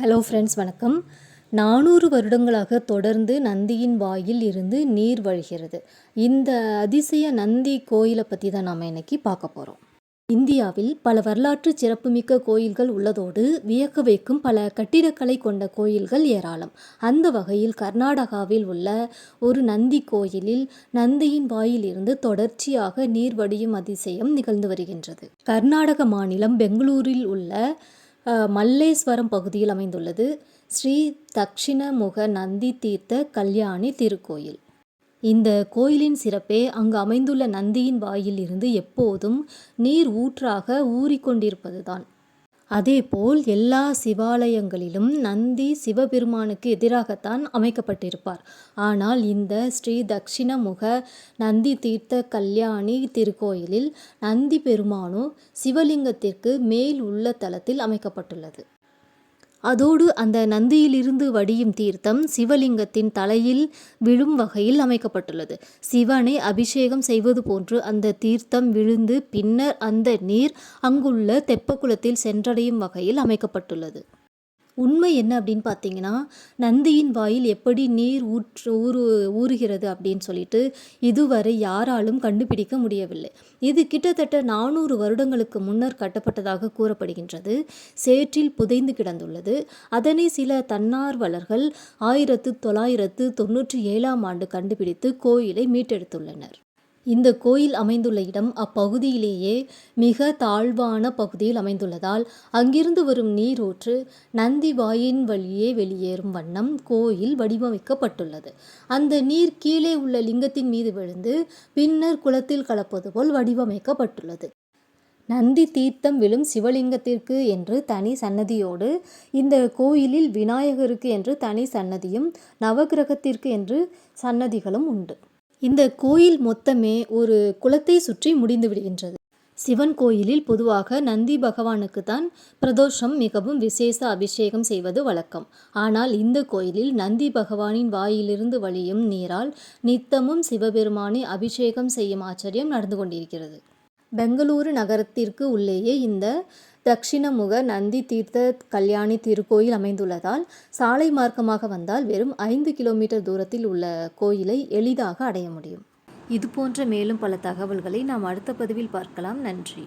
Hello friends வணக்கம். நானூறு வருடங்களாக தொடர்ந்து நந்தியின் வாயில் இருந்து நீர் வழிகிறது. இந்த அதிசய நந்தி கோயிலை பற்றி தான் நாம் இன்னைக்கு பார்க்க போகிறோம் இந்தியாவில் பல வரலாற்று சிறப்புமிக்க கோயில்கள் உள்ளதோடு வியக்க வைக்கும் பல கட்டிடக்கலை கொண்ட கோயில்கள் ஏராளம். அந்த வகையில் கர்நாடகாவில் உள்ள ஒரு நந்தி கோயிலில் நந்தியின் வாயில் இருந்து தொடர்ச்சியாக நீர் வடியும் அதிசயம் நிகழ்ந்து வருகின்றது. கர்நாடக மாநிலம் பெங்களூரில் உள்ள மல்லேஸ்வரம் பகுதியில் அமைந்துள்ளது. ஸ்ரீ தக்ஷிணமுக நந்தி தீர்த்த கல்யாணி திருக்கோயில். இந்த கோயிலின் சிறப்பே அங்கு அமைந்துள்ள நந்தியின் வாயில் இருந்து எப்போதும் நீர் ஊற்றாக ஊறிக்கொண்டிருப்பதுதான் அதேபோல் எல்லா சிவாலயங்களிலும் நந்தி சிவபெருமானுக்கு எதிராகத்தான் அமைக்கப்பட்டிருப்பார். ஆனால் இந்த ஸ்ரீ தக்ஷிணமுக நந்தி தீர்த்த கல்யாணி திருக்கோயிலில் நந்தி பெருமானோ சிவலிங்கத்திற்கு மேல் உள்ள தலத்தில் அமைக்கப்பட்டுள்ளது. அதோடு அந்த நந்தியிலிருந்து வடியும் தீர்த்தம் சிவலிங்கத்தின் தலையில் விழும் வகையில் அமைக்கப்பட்டுள்ளது. சிவனை அபிஷேகம் செய்வது போன்று அந்த தீர்த்தம் விழுந்து பின்னர் அந்த நீர் அங்குள்ள தெப்பக்குளத்தில் சென்றடையும் வகையில் அமைக்கப்பட்டுள்ளது. உண்மை என்ன அப்படின்னு பார்த்தீங்கன்னா நந்தியின் வாயில் எப்படி நீர் ஊற்று ஊறு ஊறுகிறது அப்படின்னு சொல்லிட்டு இதுவரை யாராலும் கண்டுபிடிக்க முடியவில்லை. இது கிட்டத்தட்ட நானூறு வருடங்களுக்கு முன்னர் கட்டப்பட்டதாக கூறப்படுகின்றது. சேற்றில் புதைந்து கிடந்துள்ளது. அதனை சில தன்னார்வலர்கள் ஆயிரத்து தொள்ளாயிரத்து தொண்ணூற்றி ஏழாம் ஆண்டு கண்டுபிடித்து கோயிலை மீட்டெடுத்துள்ளனர். இந்த கோயில் அமைந்துள்ள இடம் அப்பகுதியிலேயே மிக தாழ்வான பகுதியில் அமைந்துள்ளதால் அங்கிருந்து வரும் நீரூற்று நந்தி வாயின் வழியே வெளியேறும் வண்ணம் கோயில் வடிவமைக்கப்பட்டுள்ளது. அந்த நீர் கீழே உள்ள லிங்கத்தின் மீது விழுந்து பின்னர் குளத்தில் கலப்பது போல் வடிவமைக்கப்பட்டுள்ளது. நந்தி தீர்த்தம் விழும் சிவலிங்கத்திற்கு என்று தனி சன்னதியோடு இந்த கோயிலில் விநாயகருக்கு என்று தனி சன்னதியும் நவக்கிரகத்திற்கு என்று சன்னதிகளும் உண்டு. இந்த கோயில் மொத்தமே ஒரு குளத்தை சுற்றி முடிந்து விடுகின்றது. சிவன் கோயிலில் பொதுவாக நந்தி பகவானுக்கு தான் பிரதோஷம் மிகவும் விசேஷ அபிஷேகம் செய்வது வழக்கம். ஆனால் இந்த கோயிலில் நந்தி பகவானின் வாயிலிருந்து வழியும் நீரால் நித்தமும் சிவபெருமானை அபிஷேகம் செய்யும் ஆச்சரியம் நடந்து கொண்டிருக்கிறது. பெங்களூரு நகரத்திற்கு உள்ளேயே இந்த தக்ஷிணமுக நந்தி தீர்த்த கல்யாணி திருக்கோயில் அமைந்துள்ளதால் சாலை மார்க்கமாக வந்தால் வெறும் ஐந்து கிலோமீட்டர் தூரத்தில் உள்ள கோயிலை எளிதாக அடைய முடியும். இது போன்ற மேலும் பல தகவல்களை நாம் அடுத்த பதிவில் பார்க்கலாம். நன்றி.